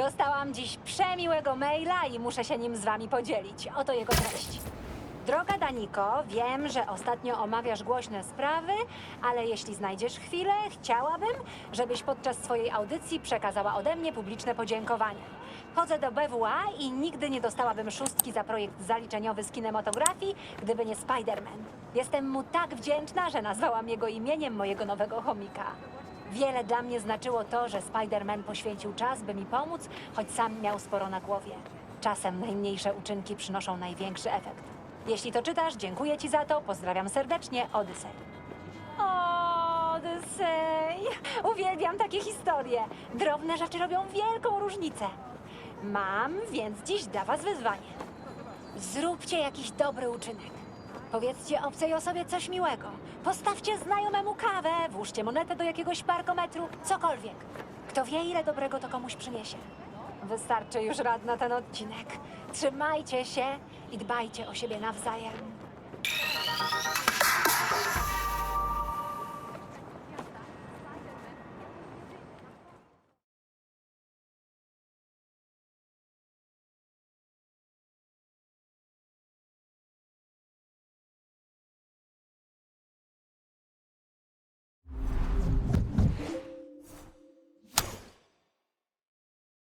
Dostałam dziś przemiłego maila i muszę się nim z wami podzielić. Oto jego treść. Droga Daniko, wiem, że ostatnio omawiasz głośne sprawy, ale jeśli znajdziesz chwilę, chciałabym, żebyś podczas swojej audycji przekazała ode mnie publiczne podziękowanie. Chodzę do BWA i nigdy nie dostałabym szóstki za projekt zaliczeniowy z kinematografii, gdyby nie Spider-Man. Jestem mu tak wdzięczna, że nazwałam jego imieniem mojego nowego chomika. Wiele dla mnie znaczyło to, że Spider-Man poświęcił czas, by mi pomóc, choć sam miał sporo na głowie. Czasem najmniejsze uczynki przynoszą największy efekt. Jeśli to czytasz, dziękuję Ci za to. Pozdrawiam serdecznie, Odyssey. Odyssey! Uwielbiam takie historie. Drobne rzeczy robią wielką różnicę. Mam więc dziś dla Was wyzwanie. Zróbcie jakiś dobry uczynek. Powiedzcie obcej osobie coś miłego. Postawcie znajomemu kawę, włóżcie monetę do jakiegoś parkometru, cokolwiek. Kto wie, ile dobrego to komuś przyniesie. Wystarczy już rad na ten odcinek. Trzymajcie się i dbajcie o siebie nawzajem.